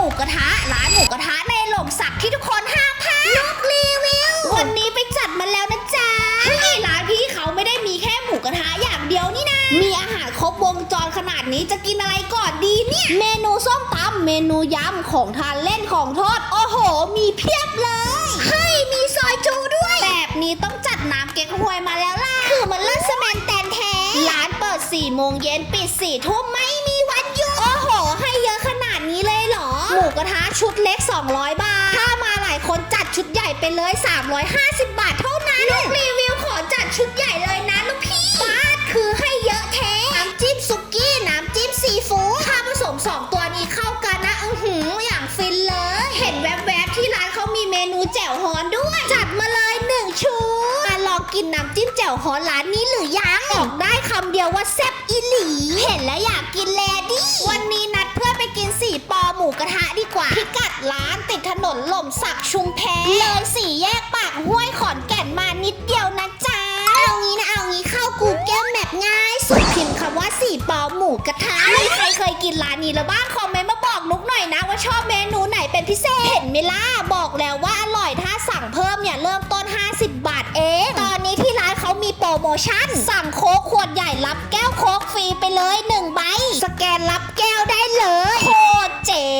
มูกระทะ ร้านหมูกระทะในหล่มสักที่ทุกคนห้ามพลาดลูกรีวิว วันนี้ไปจัดมาแล้วนะจ๊ะเฮ้ยร้านพี่เขาไม่ได้มีแค่หมูกระทะอย่างเดียวนี่นะ มีอาหารครบวงจรขนาดนี้จะกินอะไรก่อนดีเนี่ย เมนูส้มตำเมนูยำของทานเล่นของทอด โอ้โห มีเพียบเลย เฮ้ย มีซอยจูด้วย แบบนี้ต้องจัดน้ำเก๊กฮวยมาแล้วล่ะ คือมันเลิศสแมนแตนแท้ ร้านเปิด4โมงเย็นปิด4ทุ่มไม่มี กระทะชุดเล็ก 200 บาท ถ้ามาหลายคนจัดชุดใหญ่ไปเลย 350 บาทเท่านั้นลูกรีวิวขอจัดชุดใหญ่เลยนะลูกพี่บาทคือให้เยอะแท้น้ำจิ้มซุกี้น้ำจิ้มซีฟู้ดถ้าผสม 2 ตัวนี้เข้ากันนะอือหืออย่างฟินเลย เห็นแวบๆที่ร้านเขามีเมนูแจ่วฮอนด้วย จัดมาเลยหนึ่งชุดมาลองกินน้ำจิ้มแจ่วฮอนร้านนี้หรือยังบอกได้คำเดียวว่าแซ่บอีหลี เห็นแล้วอยากกินแลดิวั กระทะดีกว่า พิกัดร้านติดถนนหล่มสักชุมแพ เลยสี่แยกปากห้วยขอนแก่นมานิดเดียวนะจ๊ะ เอางี้นะเอางี้เข้า Google Map ง่าย สุดพิมพ์คำว่าสี่ปอหมูกระทะมีใครเคยกินร้านนี้แล้วบ้างคอมเมนต์มาบอกนุกหน่อยนะ ว่าชอบเมนูไหนเป็นพิเศษเห็นไหมล่ะบอกแล้วว่าอร่อยถ้าสั่งเพิ่มเนี่ยเริ่มต้น 50 บาทเอง ตอนนี้ที่ร้านเขามีโปรโมชั่น สั่งโค้กขวดใหญ่รับแก้วโค้กฟรีไปเลย1ใบสแกนรับแก้วได้เลยโคตรเจ๋ง